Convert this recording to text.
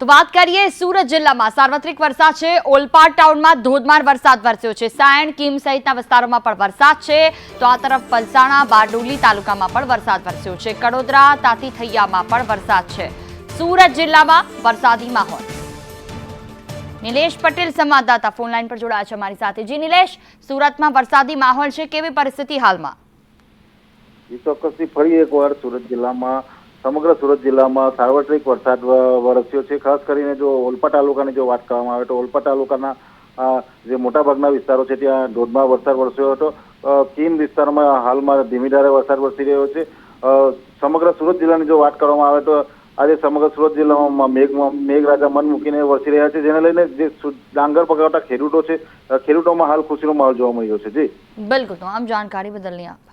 તો વાત કરીએ સુરત જિલ્લામાં. સાર્વત્રિક વરસાદ છે. ઓલપાડ ટાઉનમાં ધોધમાર વરસાદ વરસ્યો છે. સાયણ, કીમ સહિતના વિસ્તારોમાં પણ વરસાદ છે. તો આ તરફ પલસાણા, બારડોલી તાલુકામાં પણ વરસાદ વરસ્યો છે. કડોદરા તાતી થૈયામાં પણ વરસાદ છે. સુરત જિલ્લામાં વરસાદી માહોલ. નિલેશ પટેલ સંવાદદાતા ફોન લાઈન પર જોડાયા છે અમારી સાથે. જી નિલેશ, સુરતમાં વરસાદી માહોલ છે. કેવી પરિસ્થિતિ હાલમાં? ચોક્કસથી ફરી એકવાર સુરત જિલ્લામાં સમગ્ર સુરત જિલ્લામાં સાર્વત્રિક વરસાદ વરસ્યો છે. ખાસ કરીને જો ઓલપા તાલુકાની જો વાત કરવામાં આવે તો ઓલપા તાલુકાના જે મોટાભાગના વિસ્તારો છે, ત્યાં ધોધમાર વરસાદ વરસ્યો હતો. કીમ વિસ્તારમાં હાલમાં ધીમી ધારે વરસાદ વરસી રહ્યો છે. સમગ્ર સુરત જિલ્લાની જો વાત કરવામાં આવે તો આજે સમગ્ર સુરત જિલ્લામાં મેઘ, મેઘરાજા મન મૂકીને વરસી રહ્યા છે. જેને લઈને જે ડાંગર પકવતા ખેડૂતો છે ખેડૂતોમાં હાલ ખુશીનો માહોલ જોવા મળ્યો છે. જી. બિલકુલ. આમ જાણકારી બદલની આપ.